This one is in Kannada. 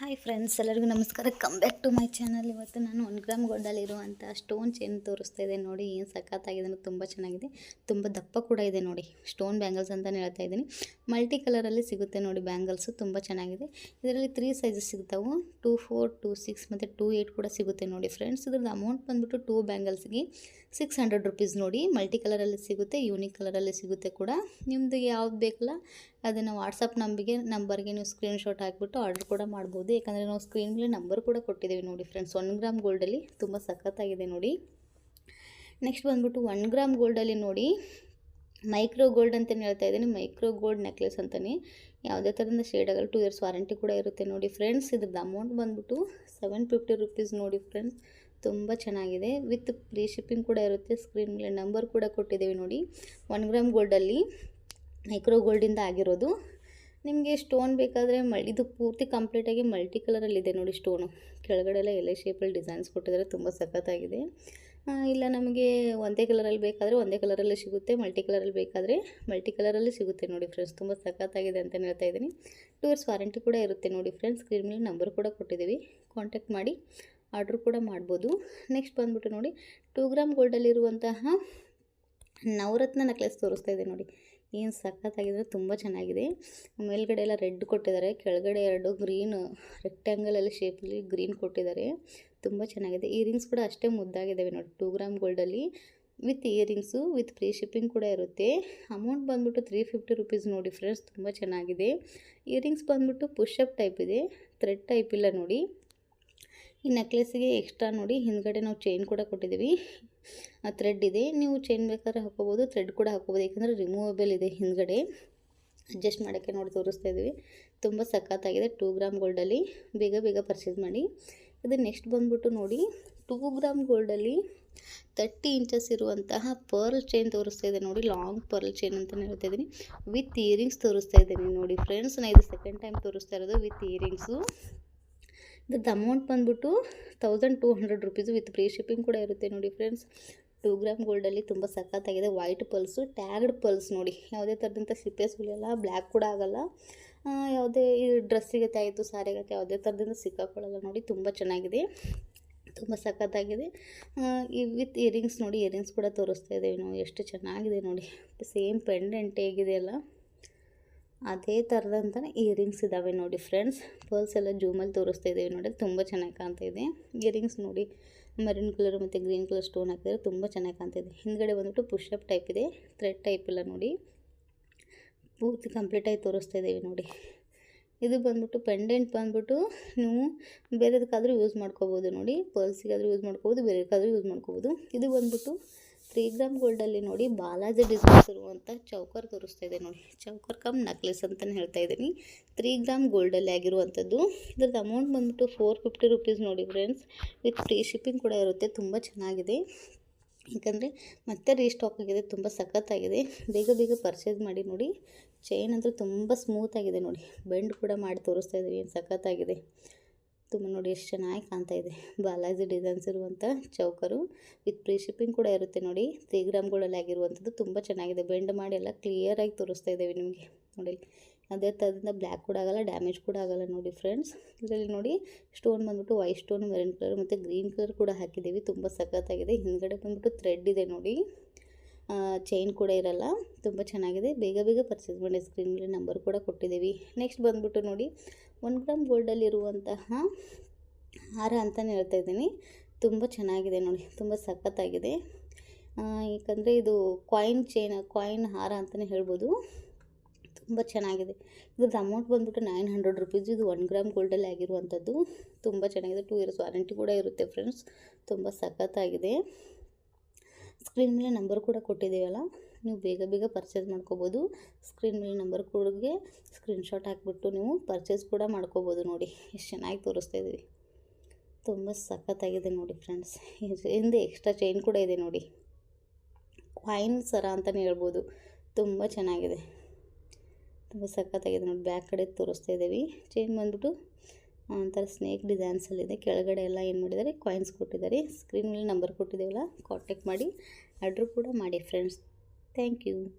ಹಾಯ್ ಫ್ರೆಂಡ್ಸ್, ಎಲ್ಲರಿಗೂ ನಮಸ್ಕಾರ. Come back to my channel ಇವತ್ತು ನಾನು ಒನ್ ಗ್ರಾಮ್ ಗೋಲ್ಡಲ್ಲಿರುವಂಥ ಸ್ಟೋನ್ ಚೈನ್ ತೋರಿಸ್ತಾ ಇದೆ ನೋಡಿ, ಏನು ಸಖತ್ತಾಗಿದೆ ಅಂದರೆ ತುಂಬ ಚೆನ್ನಾಗಿದೆ. ತುಂಬ ದಪ್ಪ ಕೂಡ ಇದೆ ನೋಡಿ ಸ್ಟೋನ್ ಬ್ಯಾಂಗಲ್ಸ್ ಅಂತಲೇ ಹೇಳ್ತಾ ಇದ್ದೀನಿ. ಮಲ್ಟಿ ಕಲರಲ್ಲಿ ಸಿಗುತ್ತೆ ನೋಡಿ ಬ್ಯಾಂಗಲ್ಸು ತುಂಬ ಚೆನ್ನಾಗಿದೆ. ಇದರಲ್ಲಿ ತ್ರೀ ಸೈಜಸ್ ಸಿಗ್ತಾವೆ. ಟೂ ಫೋರ್ ಟೂ ಸಿಕ್ಸ್ ಮತ್ತು ಟೂ ಏಯ್ಟ್ ಕೂಡ ಸಿಗುತ್ತೆ ನೋಡಿ ಫ್ರೆಂಡ್ಸ್. ಇದ್ರದ್ದು ಅಮೌಂಟ್ ಬಂದುಬಿಟ್ಟು ಟೂ ಬ್ಯಾಂಗಲ್ಸ್ಗೆ ಸಿಕ್ಸ್ ಹಂಡ್ರೆಡ್ ರುಪೀಸ್ ನೋಡಿ. ಮಲ್ಟಿ ಕಲರಲ್ಲಿ ಸಿಗುತ್ತೆ ಯೂನಿಕ್ ಕಲರಲ್ಲಿ ಸಿಗುತ್ತೆ ಕೂಡ. ನಿಮ್ಮದು ಯಾವ್ದು ಬೇಕಲ್ಲ ಅದನ್ನು ವಾಟ್ಸಪ್ ನಂಬಿಗೆ, ನಂಬರ್ಗೆ ನೀವು ಸ್ಕ್ರೀನ್ಶಾಟ್ ಹಾಕಿಬಿಟ್ಟು ಆರ್ಡ್ರ್ ಕೂಡ ಮಾಡ್ಬೋದು. ಯಾಕಂದರೆ ನಾವು ಸ್ಕ್ರೀನ್ ಮೇಲೆ ನಂಬರ್ ಕೂಡ ಕೊಟ್ಟಿದ್ದೀವಿ ನೋಡಿ ಫ್ರೆಂಡ್ಸ್. ಒನ್ ಗ್ರಾಮ್ ಗೋಲ್ಡಲ್ಲಿ ತುಂಬ ಸಖತ್ತಾಗಿದೆ ನೋಡಿ. ನೆಕ್ಸ್ಟ್ ಬಂದ್ಬಿಟ್ಟು ಒನ್ ಗ್ರಾಮ್ ಗೋಲ್ಡಲ್ಲಿ ನೋಡಿ, ಮೈಕ್ರೋ ಗೋಲ್ಡ್ ಅಂತಲೇ ಹೇಳ್ತಾ ಇದ್ದೀನಿ. ಮೈಕ್ರೋ ಗೋಲ್ಡ್ ನೆಕ್ಲೆಸ್ ಅಂತಲೇ ಯಾವುದೇ ಥರದ ಶೇಡ್ ಆಗಲ್ಲ ಟು ಇಯರ್ಸ್ ವಾರಂಟಿ ಕೂಡ ಇರುತ್ತೆ ನೋಡಿ ಫ್ರೆಂಡ್ಸ್. ಇದ್ರದ್ದು ಅಮೌಂಟ್ ಬಂದ್ಬಿಟ್ಟು ಸೆವೆನ್ ಫಿಫ್ಟಿ ರುಪೀಸ್ ನೋಡಿ ಫ್ರೆಂಡ್ಸ್. ತುಂಬ ಚೆನ್ನಾಗಿದೆ. ವಿತ್ ಫ್ರೀ ಶಿಪ್ಪಿಂಗ್ ಕೂಡ ಇರುತ್ತೆ. ಸ್ಕ್ರೀನ್ ಮೇಲೆ ನಂಬರ್ ಕೂಡ ಕೊಟ್ಟಿದ್ದೀವಿ ನೋಡಿ. ಒನ್ ಗ್ರಾಮ್ ಗೋಲ್ಡಲ್ಲಿ ಮೈಕ್ರೋ ಗೋಲ್ಡಿಂದ ಆಗಿರೋದು. ನಿಮಗೆ ಸ್ಟೋನ್ ಬೇಕಾದರೆ ಮ ಇದು ಪೂರ್ತಿ ಕಂಪ್ಲೀಟಾಗಿ ಮಲ್ಟಿ ಕಲರಲ್ಲಿದೆ ನೋಡಿ ಸ್ಟೋನು ಕೆಳಗಡೆ ಎಲ್ಲ ಎಲೆ ಶೇಪಲ್ಲಿ ಡಿಸೈನ್ಸ್ ಕೊಟ್ಟಿದ್ದಾರೆ, ತುಂಬ ಸಖತ್ತಾಗಿದೆ. ಇಲ್ಲ ನಮಗೆ ಒಂದೇ ಕಲರಲ್ಲಿ ಬೇಕಾದರೆ ಒಂದೇ ಕಲರಲ್ಲಿ ಸಿಗುತ್ತೆ ಮಲ್ಟಿ ಕಲರಲ್ಲಿ ಬೇಕಾದರೆ ಮಲ್ಟಿ ಕಲರಲ್ಲಿ ಸಿಗುತ್ತೆ ನೋಡಿ ಫ್ರೆಂಡ್ಸ್ ತುಂಬ ಸಖತ್ತಾಗಿದೆ ಅಂತ ಹೇಳ್ತಾ ಇದ್ದೀನಿ. ಟೂ ಇಯರ್ಸ್ ವಾರಂಟಿ ಕೂಡ ಇರುತ್ತೆ ನೋಡಿ ಫ್ರೆಂಡ್ಸ್ ಸ್ಕ್ರೀನ್ ನಂಬರ್ ಕೂಡ ಕೊಟ್ಟಿದ್ದೀವಿ. ಕಾಂಟ್ಯಾಕ್ಟ್ ಮಾಡಿ ಆರ್ಡ್ರ್ ಕೂಡ ಮಾಡ್ಬೋದು. ನೆಕ್ಸ್ಟ್ ಬಂದ್ಬಿಟ್ಟು ನೋಡಿ ಟೂ ಗ್ರಾಮ್ ಗೋಲ್ಡಲ್ಲಿರುವಂತಹ ನವರತ್ನ ನೆಕ್ಲೆಸ್ ತೋರಿಸ್ತಾ ಇದೆ ನೋಡಿ. ಏನು ಸಖತ್ತಾಗಿದೆ ತುಂಬ ಚೆನ್ನಾಗಿದೆ. ಮೇಲ್ಗಡೆ ಎಲ್ಲ ರೆಡ್ ಕೊಟ್ಟಿದ್ದಾರೆ. ಕೆಳಗಡೆ ಎರಡು ಗ್ರೀನ್ ರೆಕ್ಟ್ಯಾಂಗಲಲ್ಲಿ ಶೇಪಲ್ಲಿ ಗ್ರೀನ್ ಕೊಟ್ಟಿದ್ದಾರೆ. ತುಂಬ ಚೆನ್ನಾಗಿದೆ. ಇಯರಿಂಗ್ಸ್ ಕೂಡ ಅಷ್ಟೇ ಮುದ್ದಾಗಿದ್ದಾವೆ ನೋಡಿ. Two gram ಗೋಲ್ಡಲ್ಲಿ with earrings, with free shipping ಕೂಡ ಇರುತ್ತೆ. ಅಮೌಂಟ್ ಬಂದ್ಬಿಟ್ಟು ತ್ರೀ ಫಿಫ್ಟಿ ರುಪೀಸ್ ನೋಡಿ ಫ್ರೆಂಡ್ಸ್. ತುಂಬ ಚೆನ್ನಾಗಿದೆ. ಇಯರಿಂಗ್ಸ್ ಬಂದ್ಬಿಟ್ಟು ಪುಷಪ್ ಟೈಪ್ ಇದೆ. ಥ್ರೆಡ್ ಟೈಪ್ ಇಲ್ಲ ನೋಡಿ. ಈ ನೆಕ್ಲೆಸ್ಸಿಗೆ ಎಕ್ಸ್ಟ್ರಾ ನೋಡಿ. ಹಿಂದ್ಗಡೆ ನಾವು ಚೈನ್ ಕೂಡ ಕೊಟ್ಟಿದ್ದೀವಿ. ಥ್ರೆಡ್ ಇದೆ. ನೀವು ಚೈನ್ ಬೇಕಾದ್ರೆ ಹಾಕೋಬೋದು ಥ್ರೆಡ್ ಕೂಡ ಹಾಕೋಬೋದು. ಯಾಕಂದರೆ ರಿಮೂವಬಲ್ ಇದೆ ಹಿಂದ್ಗಡೆ. ಅಡ್ಜಸ್ಟ್ ಮಾಡೋಕ್ಕೆ ನೋಡಿ ತೋರಿಸ್ತಾ ಇದ್ದೀವಿ. ತುಂಬ ಸಖತ್ತಾಗಿದೆ. ಟೂ ಗ್ರಾಮ್ ಗೋಲ್ಡಲ್ಲಿ ಬೇಗ ಬೇಗ ಪರ್ಚೇಸ್ ಮಾಡಿ. ಇದು ನೆಕ್ಸ್ಟ್ ಬಂದ್ಬಿಟ್ಟು ನೋಡಿ ಟೂ ಗ್ರಾಮ್ ಗೋಲ್ಡಲ್ಲಿ ತರ್ಟಿ ಇಂಚಸ್ ಇರುವಂತಹ ಪರ್ಲ್ ಚೈನ್ ತೋರಿಸ್ತಾ ಇದೆ ನೋಡಿ. ಲಾಂಗ್ ಪರ್ಲ್ ಚೈನ್ ಅಂತಲೇ ಹೇಳ್ತಾ ಇದ್ದೀನಿ. ವಿತ್ ಇಯರಿಂಗ್ಸ್ ತೋರಿಸ್ತಾ ಇದ್ದೀನಿ ನೋಡಿ ಫ್ರೆಂಡ್ಸ್ ನಾನು ಇದು ಸೆಕೆಂಡ್ ಟೈಮ್ ತೋರಿಸ್ತಾ ಇರೋದು ವಿತ್ ಇಯರಿಂಗ್ಸು ಇದ್ರದ್ದು ಅಮೌಂಟ್ ಬಂದ್ಬಿಟ್ಟು thousand two hundred rupees with free shipping ಕೂಡ ಇರುತ್ತೆ ನೋಡಿ ಫ್ರೆಂಡ್ಸ್ ಟೂ ಗ್ರಾಮ್ ಗೋಲ್ಡಲ್ಲಿ ತುಂಬ ಸಖತ್ತಾಗಿದೆ. ವೈಟ್ ಪಲ್ಸು ಟ್ಯಾಗ್ಡ್ ಪಲ್ಸ್ ನೋಡಿ. ಯಾವುದೇ ಥರದಂಥ ಸಿಪ್ಪೆ ಸುಲಿಯಲ್ಲ ಬ್ಲ್ಯಾಕ್ ಕೂಡ ಆಗಲ್ಲ. ಯಾವುದೇ ಡ್ರೆಸ್ಸಿಗೆ ಆಯಿತು ಸಾರಿಗತ್ತೆ ಯಾವುದೇ ಥರದಿಂದ ಸಿಕ್ಕಾಕೊಳ್ಳಲ್ಲ ನೋಡಿ. ತುಂಬ ಚೆನ್ನಾಗಿದೆ. ತುಂಬ ಸಖತ್ತಾಗಿದೆ. ಈ ವಿತ್ ಇಯರಿಂಗ್ಸ್ ನೋಡಿ ಇಯರಿಂಗ್ಸ್ ಕೂಡ ತೋರಿಸ್ತಾ ಇದ್ದೇವೆ ನಾವು. ಎಷ್ಟು ಚೆನ್ನಾಗಿದೆ ನೋಡಿ. ಸೇಮ್ ಪೆಂಡೆಂಟ್ ಹೇಗಿದೆಯಲ್ಲ ಅದೇ ಥರದಂತನೇ ಇಯರಿಂಗ್ಸ್ ಇದ್ದಾವೆ ನೋಡಿ ಫ್ರೆಂಡ್ಸ್. ಪರ್ಲ್ಸ್ ಎಲ್ಲ ಜೂಮಲ್ಲಿ ತೋರಿಸ್ತಾ ಇದ್ದೀವಿ ನೋಡಿ ತುಂಬ ಚೆನ್ನಾಗಿ ಕಾಣ್ತಾ ಇದೆ. ಇಯರಿಂಗ್ಸ್ ನೋಡಿ, ಮರಿನ್ ಕಲರ್ ಮತ್ತು ಗ್ರೀನ್ ಕಲರ್ ಸ್ಟೋನ್ ಹಾಕಿದ್ರೆ ತುಂಬ ಚೆನ್ನಾಗಿ ಕಾಣ್ತಿದೆ ಹಿಂದ್ಗಡೆ ಬಂದುಬಿಟ್ಟು ಪುಷಪ್ ಟೈಪ್ ಇದೆ, ಥ್ರೆಡ್ ಟೈಪ್ ಎಲ್ಲ ನೋಡಿ. ಪೂರ್ತಿ ಕಂಪ್ಲೀಟಾಗಿ ತೋರಿಸ್ತಾ ಇದ್ದೀವಿ ನೋಡಿ. ಇದು ಬಂದ್ಬಿಟ್ಟು ಪೆಂಡೆಂಟ್ ಬಂದ್ಬಿಟ್ಟು ನೀವು ಬೇರೆದಕ್ಕಾದರೂ ಯೂಸ್ ಮಾಡ್ಕೋಬೋದು ನೋಡಿ. ಪರ್ಲ್ಸಿಗಾದರೂ ಯೂಸ್ ಮಾಡ್ಕೋಬೋದು, ಬೇರೆದಕ್ಕಾದರೂ ಯೂಸ್ ಮಾಡ್ಕೋಬೋದು. ಇದು ಬಂದ್ಬಿಟ್ಟು ತ್ರೀ ಗ್ರಾಮ್ ಗೋಲ್ಡಲ್ಲಿ ನೋಡಿ ಬಾಲಾಜಿ ಡಿಸೈನ್ಸ್ ಇರುವಂಥ ಚೌಕರ್ ತೋರಿಸ್ತಾ ಇದೆ ನೋಡಿ. ಚೌಕರ್ ಕಮ್ ನಕ್ಲೆಸ್ ಅಂತಲೇ ಹೇಳ್ತಾ ಇದ್ದೀನಿ. ತ್ರೀ ಗ್ರಾಮ್ ಗೋಲ್ಡಲ್ಲಿ ಆಗಿರುವಂಥದ್ದು. ಇದ್ರದ್ದು ಅಮೌಂಟ್ ಬಂದ್ಬಿಟ್ಟು ಫೋರ್ ಫಿಫ್ಟಿ ರುಪೀಸ್ ನೋಡಿ ಫ್ರೆಂಡ್ಸ್ ವಿತ್ ಫ್ರೀ ಶಿಪ್ಪಿಂಗ್ ಕೂಡ ಇರುತ್ತೆ. ತುಂಬ ಚೆನ್ನಾಗಿದೆ. ಯಾಕಂದರೆ ಮತ್ತೆ ರೀಸ್ಟಾಕ್ ಆಗಿದೆ. ತುಂಬ ಸಖತ್ತಾಗಿದೆ. ಬೇಗ ಬೇಗ ಪರ್ಚೇಸ್ ಮಾಡಿ ನೋಡಿ. ಚೈನ್ ಅಂದರೆ ತುಂಬ ಸ್ಮೂತಾಗಿದೆ ನೋಡಿ. ಬೆಂಡ್ ಕೂಡ ಮಾಡಿ ತೋರಿಸ್ತಾ ಇದ್ದೀನಿ. ಸಖತ್ತಾಗಿದೆ. ತುಂಬ ನೋಡಿ ಎಷ್ಟು ಚೆನ್ನಾಗಿ ಕಾಣ್ತಾ ಇದೆ. ಬಾಲಾಜಿ ಡಿಸೈನ್ಸ್ ಇರುವಂಥ ಚೌಕರು ವಿತ್ ಫ್ರೀ ಶಿಪ್ಪಿಂಗ್ ಕೂಡ ಇರುತ್ತೆ ನೋಡಿ. ತ್ರೀ ಗ್ರಾಮ್ಗಳಲ್ಲಿ ಆಗಿರುವಂಥದ್ದು ತುಂಬ ಚೆನ್ನಾಗಿದೆ. ಬೆಂಡ್ ಮಾಡಿ ಎಲ್ಲ ಕ್ಲಿಯರಾಗಿ ತೋರಿಸ್ತಾ ಇದ್ದೇವೆ ನಿಮಗೆ. ನೋಡಿ, ಅದೇ ಥರದಿಂದ ಬ್ಲ್ಯಾಕ್ ಕೂಡ ಆಗೋಲ್ಲ, ಡ್ಯಾಮೇಜ್ ಕೂಡ ಆಗೋಲ್ಲ ನೋಡಿ ಫ್ರೆಂಡ್ಸ್. ಇದರಲ್ಲಿ ನೋಡಿ ಸ್ಟೋನ್ ಬಂದ್ಬಿಟ್ಟು ವೈಟ್ ಸ್ಟೋನ್, ಮೆರೂನ್ ಕಲರ್ ಮತ್ತು ಗ್ರೀನ್ ಕಲರ್ ಕೂಡ ಹಾಕಿದ್ದೀವಿ. ತುಂಬ ಸಖತ್ತಾಗಿದೆ. ಹಿಂದ್ಗಡೆ ಬಂದ್ಬಿಟ್ಟು ಥ್ರೆಡ್ ಇದೆ ನೋಡಿ. ಚೈನ್ ಕೂಡ ಇರಲ್ಲ. ತುಂಬ ಚೆನ್ನಾಗಿದೆ. ಬೇಗ ಬೇಗ ಪರ್ಚೇಸ್ ಮಾಡಿ. ಸ್ಕ್ರೀನ್ ಮೇಲೆ ನಂಬರ್ ಕೂಡ ಕೊಟ್ಟಿದ್ದೀವಿ. ನೆಕ್ಸ್ಟ್ ಬಂದ್ಬಿಟ್ಟು ನೋಡಿ ಒನ್ ಗ್ರಾಮ್ ಗೋಲ್ಡಲ್ಲಿರುವಂತಹ ಹಾರ ಅಂತಲೇ ಹೇಳ್ತಾ ಇದ್ದೀನಿ. ತುಂಬ ಚೆನ್ನಾಗಿದೆ ನೋಡಿ ತುಂಬ ಸಖತ್ತಾಗಿದೆ. ಆ, ಯಾಕಂದರೆ ಇದು ಕಾಯಿನ್ ಚೈನ್ ಕಾಯಿನ್ ಹಾರ ಅಂತಲೇ ಹೇಳ್ಬೋದು. ತುಂಬ ಚೆನ್ನಾಗಿದೆ. ಇದ್ರದ್ದು ಅಮೌಂಟ್ ಬಂದ್ಬಿಟ್ಟು ನೈನ್ ಹಂಡ್ರೆಡ್ ರುಪೀಸ್ ಇದು ಒನ್ ಗ್ರಾಮ್ ಗೋಲ್ಡಲ್ಲಿ ಆಗಿರುವಂಥದ್ದು. ತುಂಬ ಚೆನ್ನಾಗಿದೆ. ಟೂ ಇಯರ್ಸ್ ವಾರಂಟಿ ಕೂಡ ಇರುತ್ತೆ ಫ್ರೆಂಡ್ಸ್ ತುಂಬ ಸಖತ್ತಾಗಿದೆ. ಸ್ಕ್ರೀನ್ ಮೇಲೆ ನಂಬರ್ ಕೂಡ ಕೊಟ್ಟಿದ್ದೀವಲ್ಲ? ನೀವು ಬೇಗ ಬೇಗ ಪರ್ಚೇಸ್ ಮಾಡ್ಕೋಬೋದು. ಸ್ಕ್ರೀನ್ ಮೇಲೆ ನಂಬರ್ ಕೂಡಗೆ ಸ್ಕ್ರೀನ್ಶಾಟ್ ಹಾಕಿಬಿಟ್ಟು ನೀವು ಪರ್ಚೇಸ್ ಕೂಡ ಮಾಡ್ಕೋಬೋದು ನೋಡಿ. ಎಷ್ಟು ಚೆನ್ನಾಗಿ ತೋರಿಸ್ತಾ ಇದ್ದೀವಿ ತುಂಬ ಸಖತ್ತಾಗಿದೆ ನೋಡಿ ಫ್ರೆಂಡ್ಸ್ ಹಿಂದೆ ಎಕ್ಸ್ಟ್ರಾ ಚೈನ್ ಕೂಡ ಇದೆ ನೋಡಿ. ಕಾಯಿನ್ ಸರ ಅಂತಲೇ ಹೇಳ್ಬೋದು. ತುಂಬ ಚೆನ್ನಾಗಿದೆ. ತುಂಬ ಸಖತ್ತಾಗಿದೆ ನೋಡಿ. ಬ್ಯಾಕ್ ಕಡೆ ತೋರಿಸ್ತಾ ಇದ್ದೀವಿ. ಚೈನ್ ಬಂದ್ಬಿಟ್ಟು ಒಂಥರ ಸ್ನೇಕ್ ಡಿಸೈನ್ಸಲ್ಲಿದೆ ಕೆಳಗಡೆ ಎಲ್ಲ ಏನು ಮಾಡಿದ್ದಾರೆ? ಕಾಯಿನ್ಸ್ ಕೊಟ್ಟಿದ್ದಾರೆ. ಸ್ಕ್ರೀನ್ ಮೇಲೆ ನಂಬರ್ ಕೊಟ್ಟಿದ್ದೇವಲ್ಲ? ಕಾಂಟ್ಯಾಕ್ಟ್ ಮಾಡಿ. ಆರ್ಡ್ರ್ ಕೂಡ ಮಾಡಿ ಫ್ರೆಂಡ್ಸ್ Thank you.